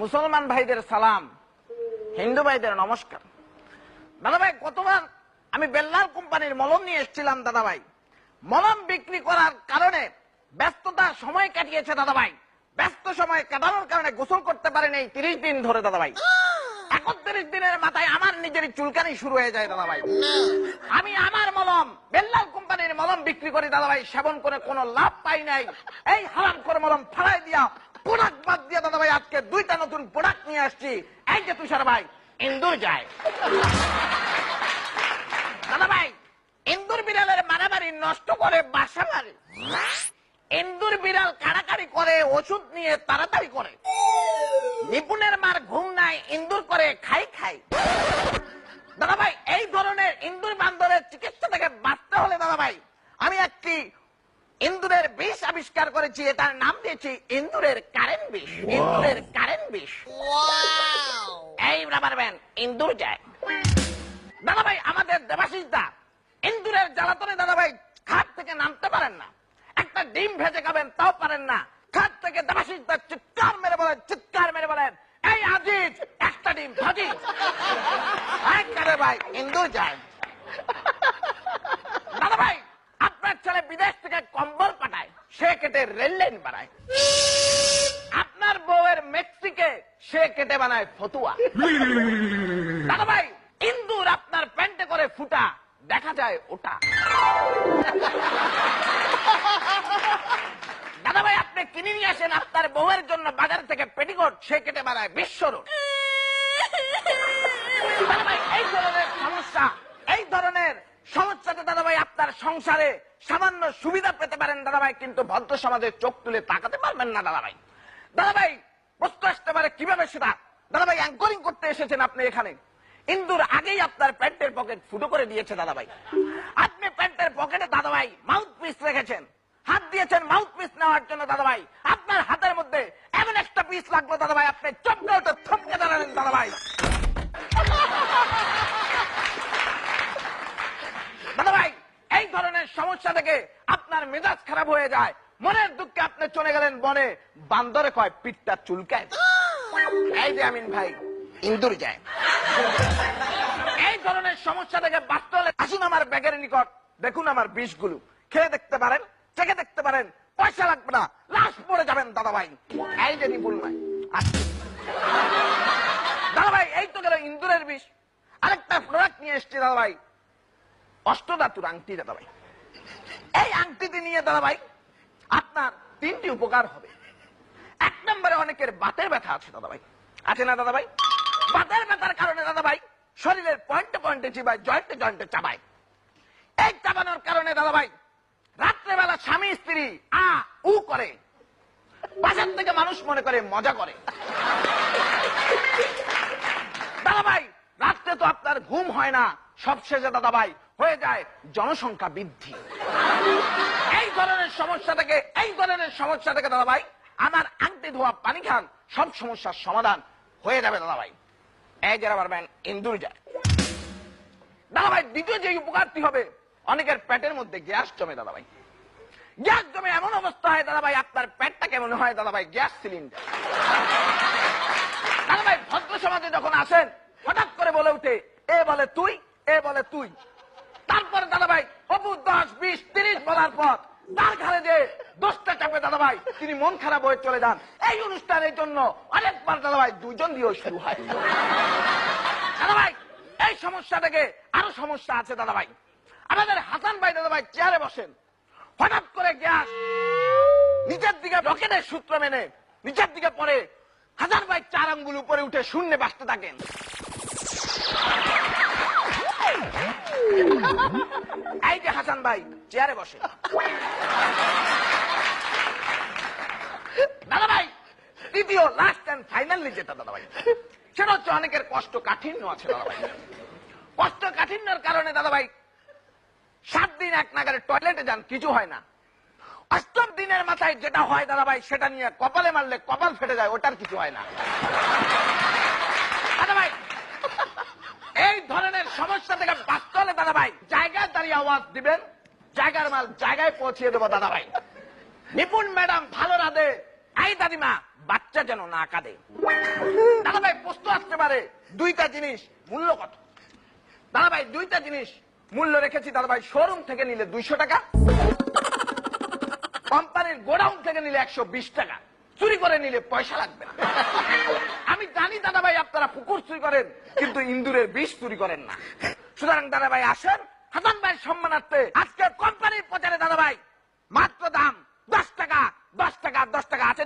মুসলমান ভাইদের সালাম, হিন্দু ভাইদের নমস্কার। দাদা ভাই, গতবার আমি বেল্লার কোম্পানির মলম নিয়ে এসেছিলাম, দাদা ভাই। মলম বিক্রি করার কারণে ব্যস্ততা সময় কাটিয়েছে, দাদা ভাই। ব্যস্ত সময় কাটানোর কারণে গোসল করতে পারেনি, তিরিশ দিন ধরে, দাদা ভাই। একত্রিশ দিনের মাথায় আমার নিজের চুলকানি শুরু হয়ে যায় দাদা ভাই আমি আমার মলম বেল্লাল কোম্পানির মলম বিক্রি করি দাদা ভাই সেবন করে কোনো লাভ পাই নাই। এই হারাম করে মলম ফালাই দিয়া প্রোডাক্ট বাদ দিয়ে দাদা ভাই আজকে দুইটা নতুন প্রোডাক্ট নিয়ে আসছি। এই যে তুষার ভাই ইন্দুর যায়। দাদা ভাই ইন্দুর বিড়ালের মারামারি নষ্ট করে বাসা মারে ইন্দুর বিড়াল কাড়াকাড়ি করে ওষুধ নিয়ে তাড়াতাড়ি করে। নিপুণের মার ঘুম নাই ইন্দুর করে খাই খাই। দাদা ভাই এই ধরনের ইন্দুর বান্দরের চিকিৎসা থেকে বাঁচতে হলে দাদা ভাই আমি একটি ইন্দুরের বিষ আবিষ্কার করেছি এটার নাম দিয়েছি ইন্দুরের কারেন্ট বিষ ইন্দুরের কারেন্ট বিষ। এই রাবার ব্যান ইন্দুর যায়। দাদা ভাই আমাদের দেবাশিস দা ইন্দুরের জ্বালাতনে দাদা ভাই খাট থেকে নামতে পারেন না। একটা ডিম ভেজে খাবেন, তাও পারেন না। খাট থেকে চিৎকার মেরে বলেন, চিৎকার মেরে বলেন, এই আজিজ, একটা ডিম আরে ভাই ইন্দুর যায় দাদা ভাই, আপনার ছেলে বিদেশ থেকে কম্বল পাঠায়, সে কেটে রেল লাইন বানায়। আপনার বউয়ের মেক্সিকে সে কেটে বানায় ফতুয়া। দাদা ভাই, ইন্দুর আপনার প্যান্টে করে ফুটা, দেখা যায় ওটা দাদা ভাই আপনি কিনে নিয়ে আসেন আপনার বউয়ের জন্য বাজার থেকে পেটিকোট সে কেটে বানায় বিশ্বরূপ। এই ধরনের সমস্যা, এই ধরনের সমস্যাতে দাদা ভাই আপনার সংসারে সামান্য সুবিধা পেতে পারেন দাদা ভাই কিন্তু ভদ্র সমাজের চোখ তুলে তাকাতে পারবেন না দাদা ভাই দাদা ভাই প্রশ্ন আসতে পারে কীভাবে সেটা? দাদা ভাই অ্যাঙ্করিং করতে এসেছেন আপনি এখানে। ইন্দুর আগেই আপনার প্যান্টের পকেট ফুটো করে দিয়েছে দাদা ভাই আপনি প্যান্টের পকেটে দাদা ভাই মাউথ পিস রেখেছেন। হাত দিয়েছেন মাউথ পিস নেওয়ার জন্য দাদা ভাই আপনার হাতের মধ্যে এমন একটা পিস লাগল দাদা ভাই আপনি চমকে উঠে থমকে দাঁড়ালেন দাদা ভাই দাদা ভাই এই ধরনের সমস্যা থেকে আপনার মেজাজ খারাপ হয়ে যায়। মনের দুঃখে আপনি চলে গেলেন বনে। বান্দরে কয়, পিঠটা চুলকায় এই যে আমিন ভাই, ইন্দুর যায়। এই ধরনের সমস্যা থেকে বাঁচতে হলে আসুন আমার ব্যাগের নিকট। দেখুন আমার বিষগুলো। খেয়ে দেখতে পারেন চেখে দেখতে পারেন। পয়সা লাগবে না। লাশ পড়ে যাবেন দাদা ভাই এই যে নিপুল ভাই দাদা ভাই এই তো গেল ইন্দুরের বিষ। আরেকটা প্রোডাক্ট নিয়ে এসছি দাদা ভাই অষ্টধাতুর আংটি দাদা ভাই এই আংটিটি নিয়ে দাদা ভাই আপনার তিনটি উপকার হবে। এক নম্বরে অনেকের বাতের ব্যথা আছে দাদা ভাই আছে না দাদা ভাই বাতের ব্যথার কারণে দাদা ভাই শরীরের পয়েন্টে পয়েন্টে চিবায়, জয়েন্টে জয়েন্টে চাবায়। এই চাবানোর কারণে দাদা ভাই রাত্রেবেলা স্বামী, স্ত্রী আ, উ করে। বাজার থেকে মানুষ মনে করে মজা করে। দাদা ভাই রাত্রে তো আপনার ঘুম হয় না। সবশেষে দাদা ভাই হয়ে যায় জনসংখ্যা বৃদ্ধি। এই ধরনের সমস্যা থেকে এই ধরনের সমস্যা থেকে দাদা ভাই আমার আংটি ধোয়া পানি খান, সব সমস্যার সমাধান হয়ে যাবে দাদা ভাই এই যারা পারবেন ইন্দুর যায়। দাদা ভাই দ্বিতীয় যে উপকারটি হবে, অনেকের পেটের মধ্যে গ্যাস জমে দাদা ভাই গ্যাস জমে এমন অবস্থা হয় দাদা ভাই আপনার পেটটা কেমন হয় দাদা ভাই গ্যাস সিলিন্ডার। দাদা ভাই ভদ্র সমাজে যখন আসেন, হঠাৎ করে বলে উঠে এ বলে তুই, এ বলে তুই তারপরে দাদা ভাই অপু দশ বিশ বলার পর তার ঘরে যে দোষটা চাপে দাদা ভাই তিনি মন খারাপ হয়ে চলে যান। এই অনুষ্ঠানের জন্য অনেকবার দাদা ভাই দুজন দিয়েও শুরু হয়। দাদা ভাই এই সমস্যা থেকে আরও সমস্যা আছে দাদা ভাই আমাদের হাসান ভাই দাদা ভাই চেয়ারে বসেন। হঠাৎ করে গ্যাস নিচের দিকে রকেটের সূত্র মেনে নিচের দিকে পরে হাজার ভাই চার আঙ্গুল উপরে উঠে শূন্যে বাঁচতে থাকেন। এই যে হাসান ভাই, চেয়ারে বসে। দাদা ভাই তৃতীয় লাস্ট অ্যান্ড ফাইনালি যেটা দাদা ভাই সেটা হচ্ছে অনেকের কষ্ট কাঠিন্য আছে দাদা ভাই কষ্ট কাঠিন্যর কারণে দাদা ভাই সাত দিন এক নাগারে টয়লেটে যান, কিছু হয় না। অষ্টম দিনের মাথায় যেটা হয় দাদা ভাই সেটা নিয়ে কপালে মারলে কপাল ফেটে যায়, ওটার কিছু হয় না দাদা ভাই এই ধরনের সমস্যা থেকে বাঁচতে হলে দাদা ভাই জায়গায় দাঁড়িয়ে আওয়াজ দিবেন, জায়গার মাল জায়গায় পৌঁছিয়ে দেবো দাদা ভাই নিপুণ ম্যাডাম ভালো রাধে দাদিমা, বাচ্চা যেন না কাঁদে। দাদা ভাই প্রশ্ন আসতে পারে, দুইটা জিনিস, মূল্য কত? দাদা ভাই দুইটা জিনিস, মূল্য রেখেছি দাদা ভাই শোরুম থেকে নিলে দুইশো টাকা, কোম্পানির গোডাউন থেকে নিলে একশো বিশ টাকা, চুরি করে নিলে পয়সা লাগবে না। আমি জানি দাদা ভাই আপনারা পুকুর চুরি করেন, কিন্তু ইন্দুরের বিষ চুরি করেন না। সুতরাং দাদা ভাই আসেন। হাসান ভাইয়ের সম্মানার্থে আজকে কোম্পানির প্রচারে দাদা ভাই মাত্র দাম দশ টাকা দশ টাকা দশ টাকা আছে।